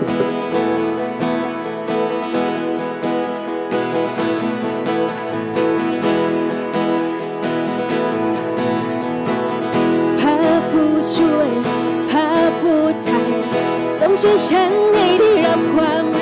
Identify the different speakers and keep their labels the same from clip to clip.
Speaker 1: พระผู้ช่วยพระผู้ไทยทรงช่วยฉันให้ได้รับความ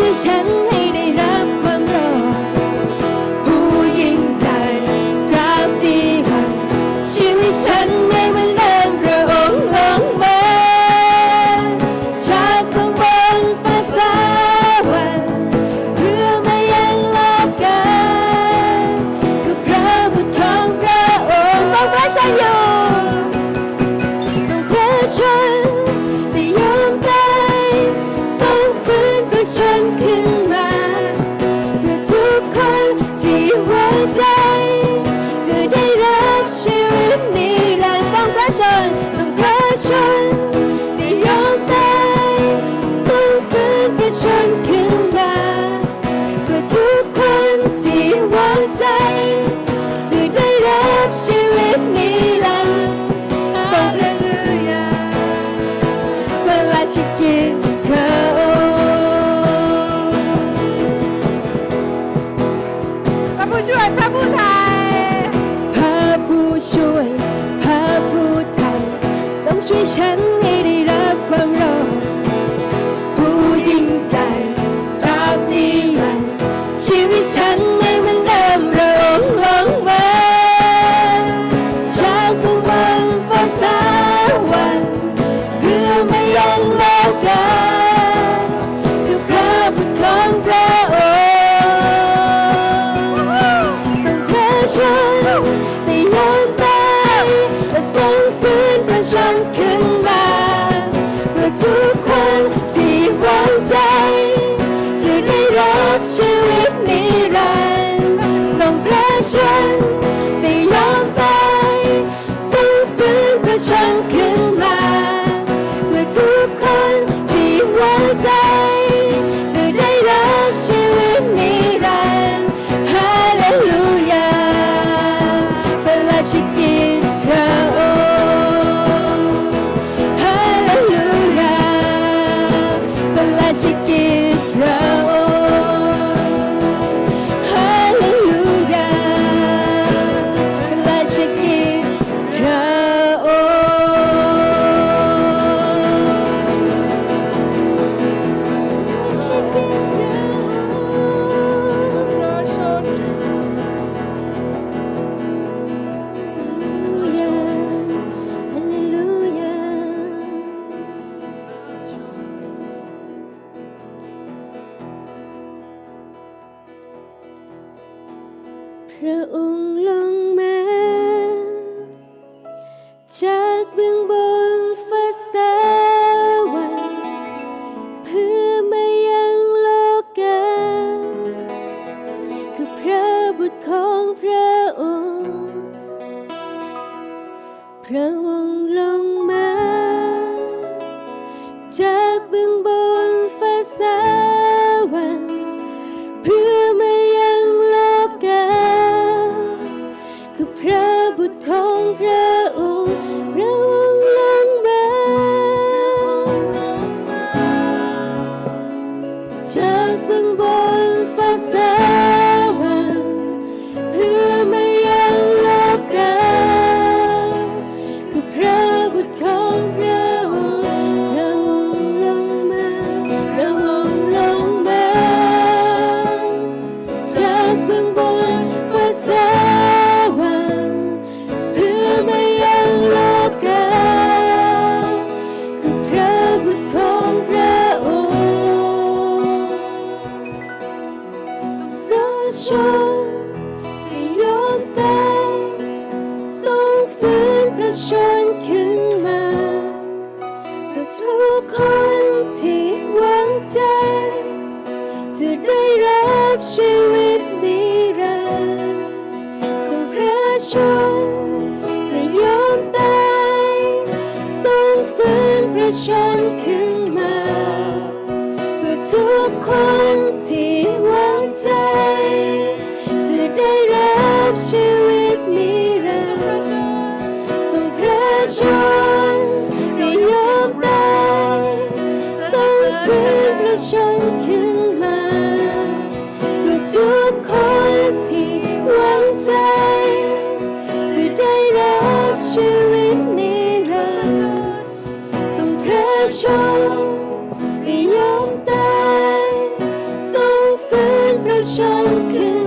Speaker 1: ช่วยฉันให้ได้รับความรอดผู้ยิ่งใหญ่กราบดีวันชีวิตฉันไม่เหมือนเดิมพระองค์ลงมาจากเบื้องบนฟ้าสวรรค์เพื่อมายังโลกาคือพระบุตรของพระองค์ทรงพระชายอยู่ทรงพระชน อมตายทรงฟื้นพระชนขึ้นมาเพื่อทุกคนที่ไว้ใจจะได้รับชีวิตนิรันดร์ฮาเลลูยาเวลาชิกิจพระองค์
Speaker 2: พระผู้ช่วยพระผู้ไทย
Speaker 1: พระผู้ช่วย ช่วยฉันให้ได้รับความรอดผู้ยิ่งใหญ่ตราบนิรันดร์ชีวิตฉันไม่เหมือนเดิมระองค์ลงมาจากเบื้องบนฟ้าสวรรค์เพื่อไมายังโลกาคือพระบุตรของพระ ระองค์ลงมา จากเบื้องบนฟ้าสวรรค์เพื่อมายังโลกาคือพระบุตรของพระองค์พระองค์ ชนขึ้นมาเพื่อทุกคนที่หวังใจ จะได้รับชีวิตนิรันดร์ทรงพระชนและยอมตายทรงฟื้นประชนขึ้นมาเพื่อทุกคน was